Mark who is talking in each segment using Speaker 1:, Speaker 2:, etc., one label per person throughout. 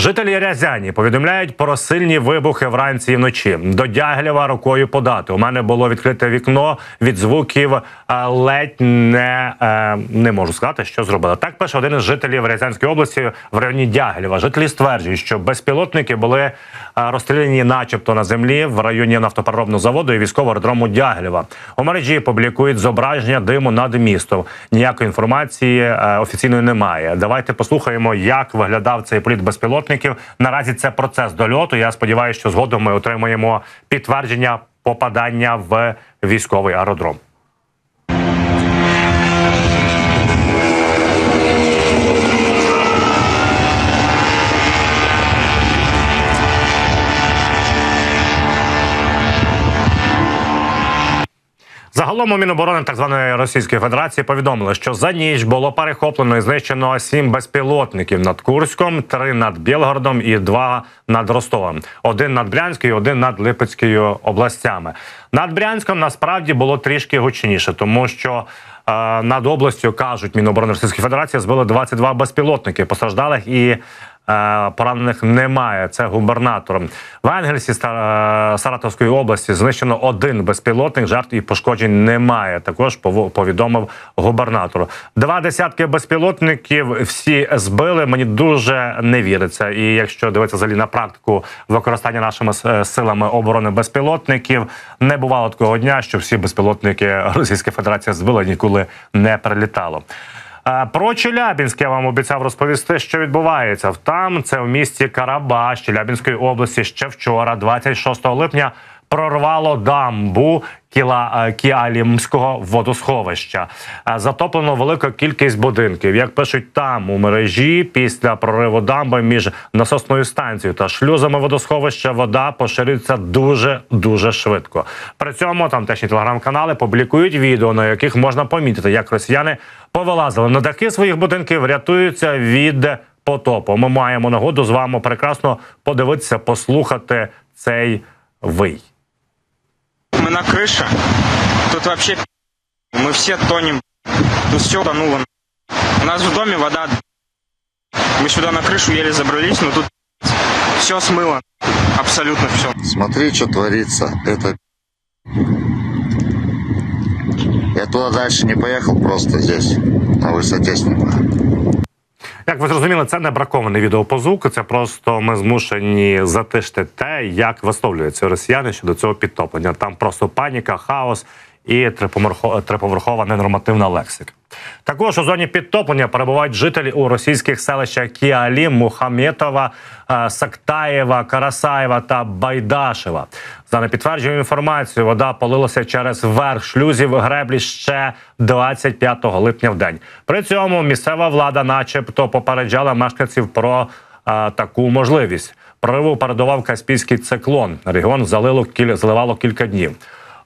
Speaker 1: Жителі Рязані повідомляють про сильні вибухи вранці і вночі. До Дягілєва рукою подати. У мене було відкрите вікно від звуків. Ледь не, е, не можу сказати, що зробили. Так пише один із жителів Рязанської області в районі Дягілєва. Жителі стверджують, що безпілотники були е, розстріляні, начебто, на землі в районі нафтопереробного заводу і військового аеродрому Дягілєва. У мережі публікують зображення диму над містом. Ніякої інформації е, офіційної немає. Давайте послухаємо, як виглядав цей політ безпілотників. Наразі це процес дольоту. Я сподіваюся, що згодом ми отримаємо підтвердження попадання в військовий аеродром. Загалом у Міноборони так званої Російської Федерації повідомили, що за ніч було перехоплено і знищено сім безпілотників над Курськом, три над Білгородом і два над Ростовом. Один над Брянською, один над Липецькою областями. Над Брянськом насправді було трішки гучніше, тому що е, над областю кажуть Міноборони Російської Федерації збили 22 безпілотники постраждалих і. Е, Поранених немає. Це губернатор в Ангельсі е, Саратовської області знищено один безпілотник. Жертв і пошкоджень немає. Також повідомив губернатор. Два десятки безпілотників всі збили. Мені дуже не віриться. І якщо дивитися взагалі на практику використання нашими силами оборони безпілотників, не бувало такого дня, що всі безпілотники Російська Федерація збила ніколи не прилітало. Про Челябінськ я вам обіцяв розповісти, що відбувається. Там це в місті Карабаш Челябінської області ще вчора, 26 липня, прорвало дамбу Кіла е, Кіалімського водосховища. Е, Затоплено велика кількість будинків. Як пишуть там у мережі, після прориву дамби між насосною станцією та шлюзами водосховища вода поширюється дуже дуже швидко. При цьому там техні телеграм-канали публікують відео, на яких можна помітити, як росіяни повилазили на дахи своїх будинків, рятуються від потопу. Ми маємо нагоду з вами прекрасно подивитися, послухати цей вий.
Speaker 2: Мы на крыше. Тут вообще мы все тонем. Тут все тонуло. У нас в доме вода. Мы сюда на крышу еле забрались, но тут все смыло. Абсолютно все.
Speaker 3: Смотри, что творится. Это... Я туда дальше не поехал, просто здесь, на высоте снимаю.
Speaker 1: Як ви зрозуміли, це не бракований відеопозвук. Це просто ми змушені затишти те, як висловлюються росіяни щодо цього підтоплення. Там просто паніка, хаос і триповерхова ненормативна лексика. Також у зоні підтоплення перебувають жителі у російських селищах Кіалі, Мухаметова, е, Сактаєва, Карасаєва та Байдашева. За непідтвердженою інформацією, вода полилася через верх шлюзів греблі ще 25 липня в день. При цьому місцева влада, начебто, попереджала мешканців про е, таку можливість. Прориву передував Каспійський циклон. Регіон залило кіль... заливало кілька днів.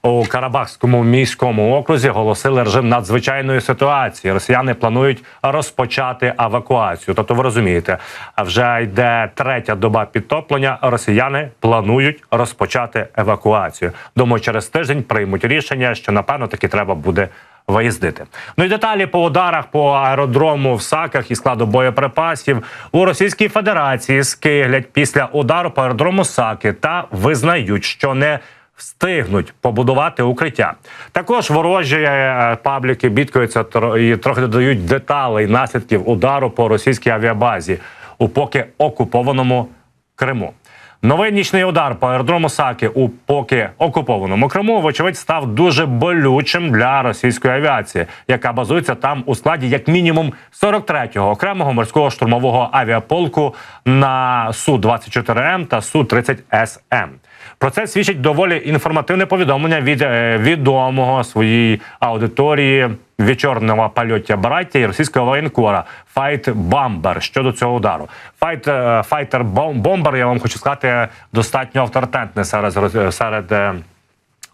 Speaker 1: У Карабахському міському окрузі оголосили режим надзвичайної ситуації. Росіяни планують розпочати евакуацію. Тобто, ви розумієте, вже йде третя доба підтоплення. Росіяни планують розпочати евакуацію. Думаю, через тиждень приймуть рішення, що напевно таки треба буде. Виїздити. Ну і деталі по ударах по аеродрому в саках і складу боєприпасів у Російській Федерації скиглять після удару по аеродрому Саки та визнають, що не встигнуть побудувати укриття. Також ворожі е, пабліки бідкаються і трохи додають деталей наслідків удару по російській авіабазі у поки окупованому Криму. Новий нічний удар по аеродрому Саки у поки окупованому Криму, вочевидь, став дуже болючим для російської авіації, яка базується там у складі як мінімум 43-го окремого морського штурмового авіаполку на су 24 м та су 30 СМ. Про це свідчить доволі інформативне повідомлення від е, відомого своїй аудиторії вечорного польоття браття і російського воєнкора Файт Бамбер щодо цього удару. Файт Файтер Бом- Бомбер, я вам хочу сказати, достатньо авторитетний серед серед. е,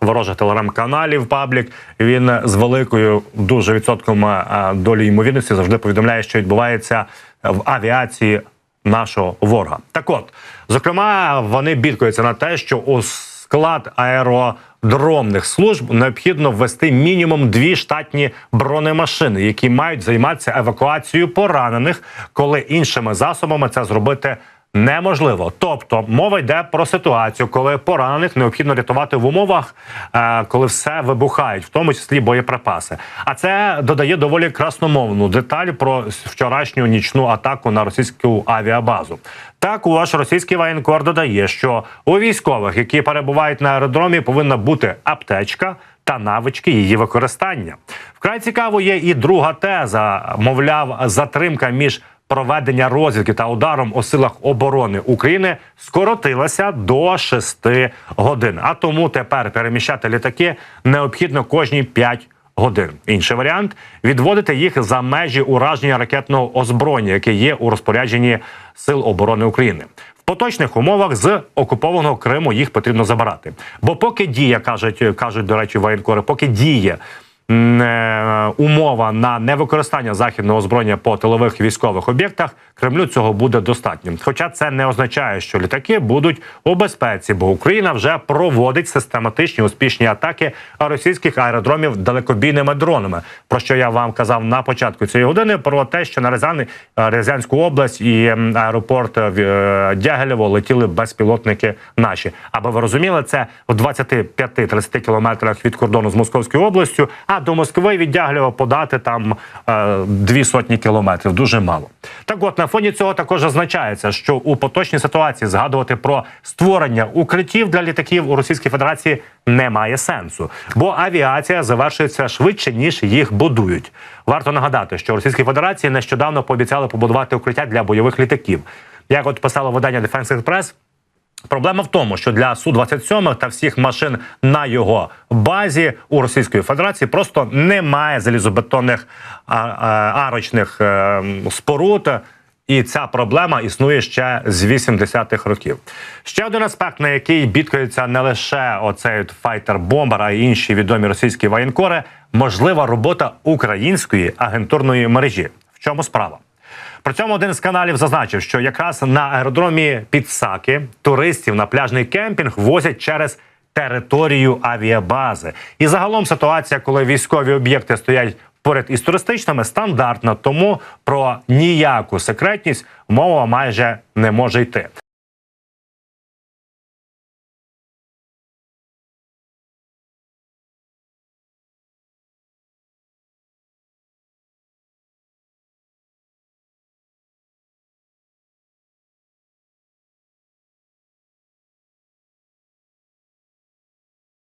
Speaker 1: Ворожих телеграм-каналів паблік він з великою дуже відсотком е, долі ймовірності завжди повідомляє, що відбувається в авіації нашого ворога. Так от, зокрема, вони бідкуються на те, що у склад аеродромних служб необхідно ввести мінімум дві штатні бронемашини, які мають займатися евакуацією поранених, коли іншими засобами це зробити неможливо. Тобто мова йде про ситуацію, коли поранених необхідно рятувати в умовах, е, коли все вибухають, в тому числі боєприпаси. А це додає доволі красномовну деталь про вчорашню нічну атаку на російську авіабазу. Також російський воєнкор додає, що у військових, які перебувають на аеродромі, повинна бути аптечка та навички її використання. Вкрай цікаво є і друга теза. Мовляв, затримка між проведення розвідки та ударом у силах оборони України скоротилася до 6 годин. А тому тепер переміщати літаки необхідно кожні 5 годин. Інший варіант відводити їх за межі ураження ракетного озброєння, яке є у розпорядженні сил оборони України. Поточних умовах з окупованого Криму їх потрібно забирати. Бо поки діє, кажуть, кажуть до речі, воєнкори, поки діє умова на невикористання західного озброєння по тилових військових об'єктах, Кремлю цього буде достатньо. Хоча це не означає, що літаки будуть у безпеці, бо Україна вже проводить систематичні успішні атаки російських аеродромів далекобійними дронами. Про що я вам казав на початку цієї години, про те, що на Рязани, е, Рязанську область і аеропорт е, е, летіли безпілотники наші. Аби ви розуміли, це в 25-30 кілометрах від кордону з Московською областю. А до Москви від Дягилєва подати там е, дві сотні кілометрів. Дуже мало. Так, от на фоні цього також означається, що у поточній ситуації згадувати про створення укриттів для літаків у Російській Федерації немає сенсу, бо авіація завершується швидше ніж їх будують. Варто нагадати, що Російській Федерації нещодавно пообіцяли побудувати укриття для бойових літаків. Як от писало видання Defense Express, Проблема в тому, що для су 27 та всіх машин на його базі у Російської Федерації просто немає залізобетонних арочних е, споруд. І ця проблема існує ще з 80-х років. Ще один аспект, на який бідкаються не лише оцей файтер бомбер, а й інші відомі російські воєнкори, можлива робота української агентурної мережі. В чому справа? При цьому один з каналів зазначив, що якраз на аеродромі Підсаки туристів на пляжний кемпінг возять через територію авіабази. І загалом ситуація, коли військові об'єкти стоять поряд із туристичними, стандартна, тому про ніяку секретність мова майже не може йти.